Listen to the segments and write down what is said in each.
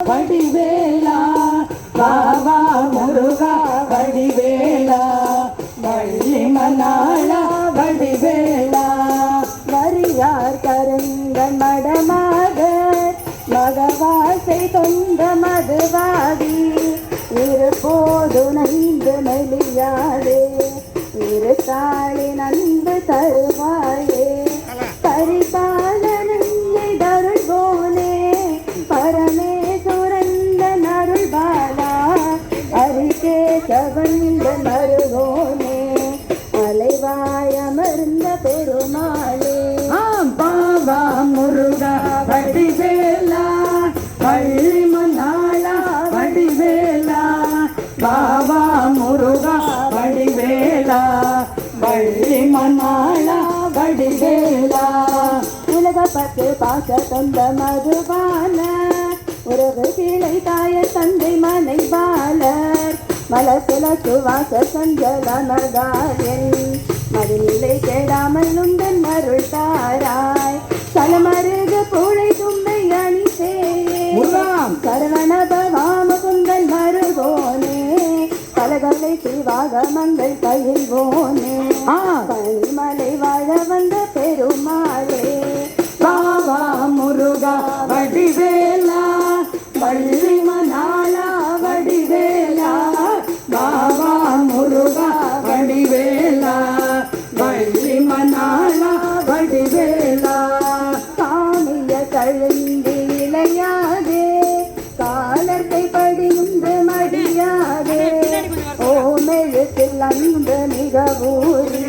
வடிவேலா பாவா முருகா வடிவேலா வள்ளி வடிவேலா. வரியார் கருந்த மடமாக மகவாசை தொந்த மதுவாதி இருப்போது நைந்து மெலியாதே இரு தாளி நந்து தருவாயே. பரிபாலனை தருள்வோனே பரம கவந்த மருகோனே அலைவாயமர்ந்த பெருமாளே. பாவா முருகா வடிவேலா வள்ளி மணாளா வடிவேலா. பாவா முருகா வடிவேலா வள்ளி மணாளா வடிவேலா. உலக பத்து பாச தொந்த மதுபால உறவு கிளை தாய தந்தை மனை மலசுல சுவாச சஞ்சலமர்காயன் மதுநிலை கெடாமல் உந்தன் அருள் தாராய். சலமருக பூளை தும்பை அணி சேயே முருகாம். சரவண பவாம குந்தன் மருகோனே. பலகலை சிவாக மங்கள் பயில்வோனே. பனிமலை வாழ வந்த அன்பு மிக ஊறி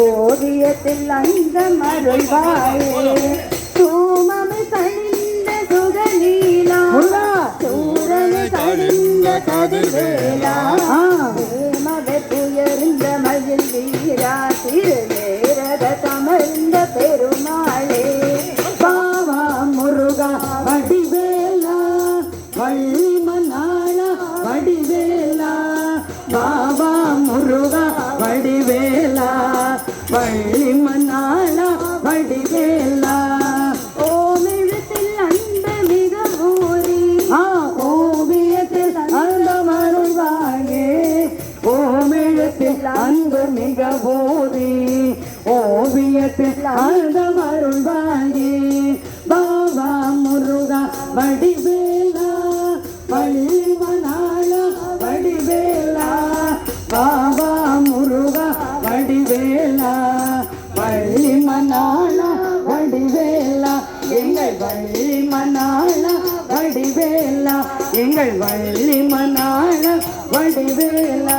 ஓவியத்தில் அந்த மருள்வாயே தூமமை கணிந்த சுகலீலா முருகா. சூரனை கழிந்த கதிர்வேலா ஆ. ஏமவை துயர்ந்த மயில் வீரா திருநேரத கமர்ந்த பெருமாளே பாவா முருகா வடிவேலா வள்ளி வள்ளி மணாளா வடிவேலா ஓமிழத்தில் அன்பு மிக ஊறி ஆ ஓவியத்தில் அந்த மருள்வாயே. ஓமிழத்தில் அன்பு மிக போதி ஓவியத்தில் அந்த மருள்வாயே. பாபா முருகா வடிவேலா வள்ளி வடிவேலா எங்கள் வள்ளி மணாளா வடிவேலா எங்கள் வள்ளி மணாளா வடிவேலா.